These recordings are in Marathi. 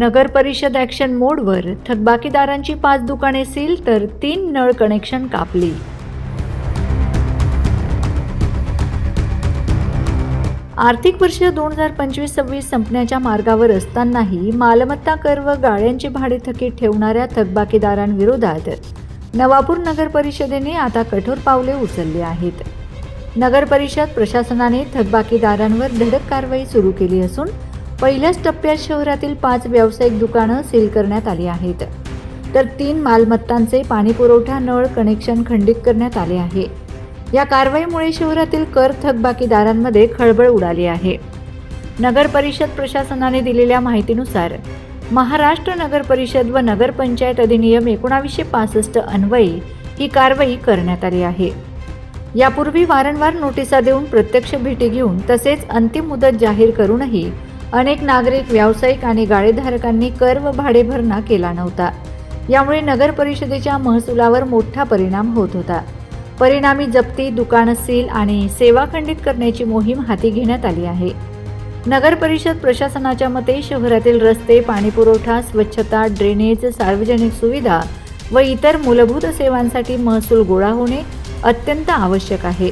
नगर परिषद ॲक्शन मोडवर थकबाकीदारांची पाच दुकाने सील तर तीन नळ कनेक्शन कापली. आर्थिक वर्ष दोन हजार पंचवीस सव्वीस संपण्याच्या मार्गावर असतानाही मालमत्ता कर व गाळ्यांची भाडे थकीत ठेवणाऱ्या थकबाकीदारांविरोधात नवापूर नगर परिषदेने आता कठोर पावले उचलली आहेत. नगर परिषद प्रशासनाने थकबाकीदारांवर धडक कारवाई सुरू केली असून पहिल्याच टप्प्यात शहरातील पाच व्यावसायिक दुकानं सील करण्यात आली आहेत. तर तीन मालमत्तांचे पाणीपुरवठा नळ कनेक्शन खंडित करण्यात आले आहे. या कारवाईमुळे शहरातील कर थकबाकीदारांमध्ये खळबळ उडाली आहे. नगर परिषद प्रशासनाने दिलेल्या माहितीनुसार महाराष्ट्र नगर परिषद व नगरपंचायत अधिनियम एकोणावीसशे पासष्ट अन्वयी ही कारवाई करण्यात आली आहे. यापूर्वी वारंवार नोटिसा देऊन प्रत्यक्ष भेटी घेऊन तसेच अंतिम मुदत जाहीर करूनही अनेक नागरिक व्यावसायिक आणि गाळेधारकांनी कर व भाडे भरणा केला नव्हता. यामुळे नगर परिषदेच्या महसुलावर मोठा परिणाम होत होता. परिणामी जप्ती दुकानं सील आणि सेवा खंडित करण्याची मोहीम हाती घेण्यात आली आहे. नगर परिषद प्रशासनाच्या मते शहरातील रस्ते पाणीपुरवठा स्वच्छता ड्रेनेज सार्वजनिक सुविधा व इतर मूलभूत सेवांसाठी महसूल गोळा होणे अत्यंत आवश्यक आहे.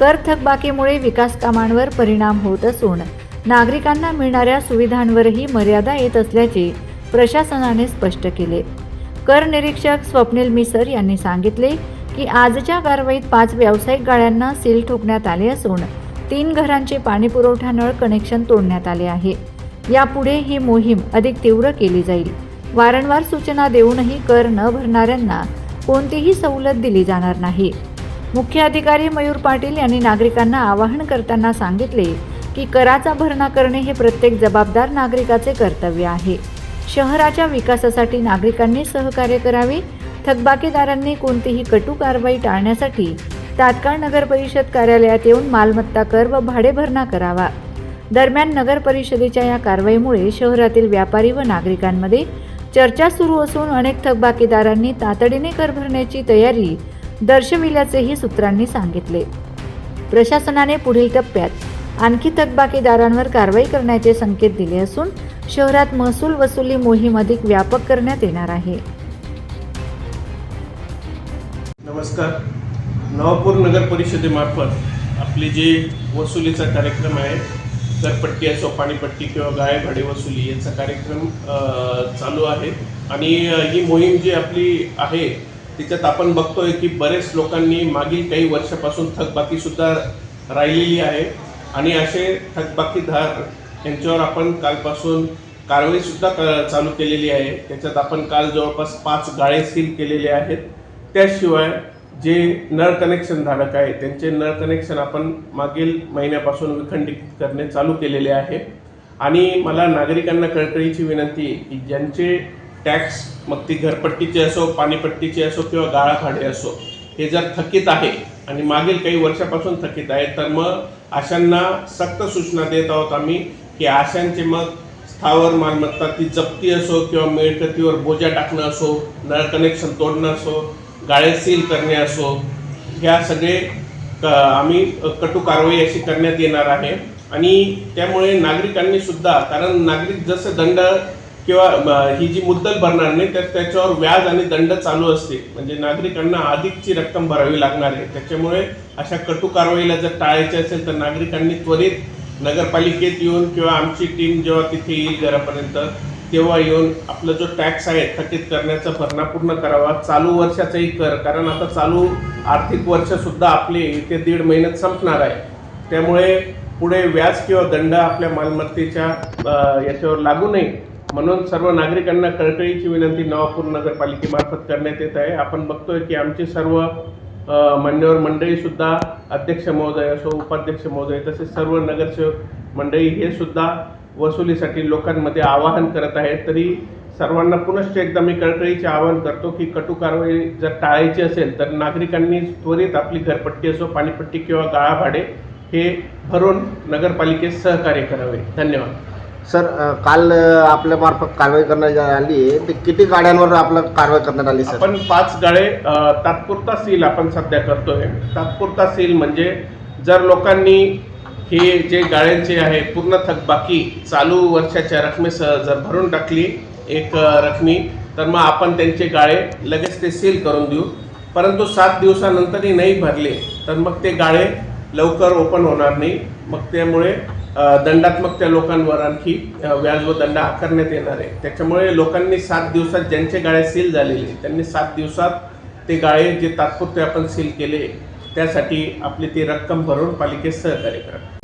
कर थकबाकीमुळे विकास कामांवर परिणाम होत असून नागरिकांना मिळणाऱ्या सुविधांवरही मर्यादा येत असल्याचे प्रशासनाने स्पष्ट केले. कर निरीक्षक स्वप्नील मिसर यांनी सांगितले की आजच्या कारवाईत पाच व्यावसायिक गाड्यांना सील ठोकण्यात आले असून तीन घरांचे पाणीपुरवठा नळ कनेक्शन तोडण्यात आले आहे. यापुढे ही मोहीम अधिक तीव्र केली जाईल. वारंवार सूचना देऊनही कर न भरणाऱ्यांना कोणतीही सवलत दिली जाणार नाही. मुख्य अधिकारी मयूर पाटील यांनी नागरिकांना आवाहन करताना सांगितले की कराचा भरणा करणे हे प्रत्येक जबाबदार नागरिकाचे कर्तव्य आहे. शहराच्या विकासासाठी नागरिकांनी सहकार्य करावे थकबाकीदारांनी कोणतीही कटू कारवाई टाळण्यासाठी तात्काळ नगर परिषद कार्यालयात येऊन मालमत्ता कर व भाडे भरणा करावा. दरम्यान नगर परिषदेच्या या कारवाईमुळे शहरातील व्यापारी व नागरिकांमध्ये चर्चा सुरू असून अनेक थकबाकीदारांनी तातडीने कर भरण्याची तयारी दर्शविल्याचेही सूत्रांनी सांगितले. प्रशासनाने पुढील टप्प्यात आणखी थकबाकीदारांवर कारवाई करण्याचे संकेत दिले असून शहरात महसूल वसुली मोहीम अधिक व्यापक करण्यात येणार आहे. नमस्कार. नवापूर नगर परिषदेमार्फत आपले जे वसुलीचा कार्यक्रम आहे घरपट्टी असो पाणीपट्टी किंवा गाय भाडे वसुली याचा कार्यक्रम चालू आहे. आणि ही मोहीम जी आपली आहे त्याच्यात आपण बघतोय की बरेच लोकांनी मागील काही वर्षापासून थकबाकीसुद्धा राहिलेली आहे. आणि असे थकबाकीदार यांच्यावर आपण कालपासून कारवाईसुद्धा क चालू केलेली आहे. त्याच्यात आपण काल जवळपास पाच गाळे सील केलेले आहेत. त्याशिवाय जे नळ कनेक्शन धारक आहे त्यांचे नळ कनेक्शन आपण मागील महिन्यापासून विखंडित करणे चालू केलेले आहे. आणि मला नागरिकांना कळकळीची विनंती आहे की ज्यांचे टॅक्स मग ती घरपट्टीचे असो पाणीपट्टीचे असो किंवा गाळाखाडे असो हे जर थकीत आहे आणि मागील काही वर्षापासून थकीत आहे तर मग अशांना सक्त सूचना देत आहोत आम्ही की अशांचे मग स्थावर मालमत्ता ती जप्ती असो किंवा मिळकतीवर बोजा टाकणं असो नळ कनेक्शन तोडणं असो गाळे सील करणे असो ह्या सगळे क- आम्ही कटू कारवाई अशी करण्यात येणार आहे. आणि त्यामुळे नागरिकांनी सुद्धा कारण नागरिक जसं दंड किंवा ही जी मुद्दल भरणार नाही तर त्याच्यावर व्याज आणि दंड चालू असते म्हणजे नागरिकांना अधिकची रक्कम भरावी लागणार आहे. त्याच्यामुळे अशा कटू कारवाईला जर टाळायचे असेल तर नागरिकांनी त्वरित नगरपालिकेत येऊन किंवा आमची टीम जेव्हा तिथे येईल घरापर्यंत तेव्हा येऊन आपला जो टॅक्स आहे थकीत करण्याचा भरणा पूर्ण करावा. चालू वर्षाचाही कर कारण आता चालू आर्थिक वर्षसुद्धा आपले ते दीड महिन्यात संपणार आहे. त्यामुळे पुढे व्याज किंवा दंड आपल्या मालमत्तेच्या याच्यावर लागू नये. म्हणून सर्व नागरिकांना कळकळीची विनंती नवापूर नगरपालिकेमार्फत करण्यात येत आहे. आपण बघतोय की आमचे सर्व मान्यवर मंडळीसुद्धा अध्यक्ष महोदय असो उपाध्यक्ष महोदय तसेच सर्व नगरसेवक मंडळी हे सुद्धा वसुलीसाठी लोकांमध्ये आवाहन करत आहेत. तरी सर्वांना पुनश्च एकदा मी कळकळीचे आवाहन करतो की कटू कारवाई जर टाळायची असेल तर नागरिकांनी त्वरित आपली घरपट्टी असो पाणीपट्टी किंवा गाळा भाडे हे भरून नगरपालिकेस सहकार्य करावे. धन्यवाद. सर काल आपल्यामार्फत आपल्या मार्फत कारवाई करण्यात आली आहे ते किती गाड्यांवर आपलं कारवाई करण्यात आली सर? आपण पाच गाळे तात्पुरता सील आपण सध्या करतोय. तात्पुरता सील म्हणजे जर लोकांनी हे जे गाळ्यांचे आहे पूर्ण थकबाकी चालू वर्षाच्या रकमेसह जर भरून टाकली एक रकमी तर मग आपण त्यांचे गाळे लगेच ते सील करून देऊ. परंतु सात दिवसानंतरही नाही भरले तर मग ते गाळे लवकर ओपन होणार नाही. मग त्यामुळे दंडात्मक त्या लोकांवर आणखी व्याज व दंड आकारण्यात येणार आहे. त्याच्यामुळे लोकांनी सात दिवसात ज्यांचे गाळे सील झालेले त्यांनी सात दिवसात ते गाळे जे तात्पुरते आपण सील केले त्यासाठी आपली ती रक्कम भरून पालिकेस सहकार्य करा.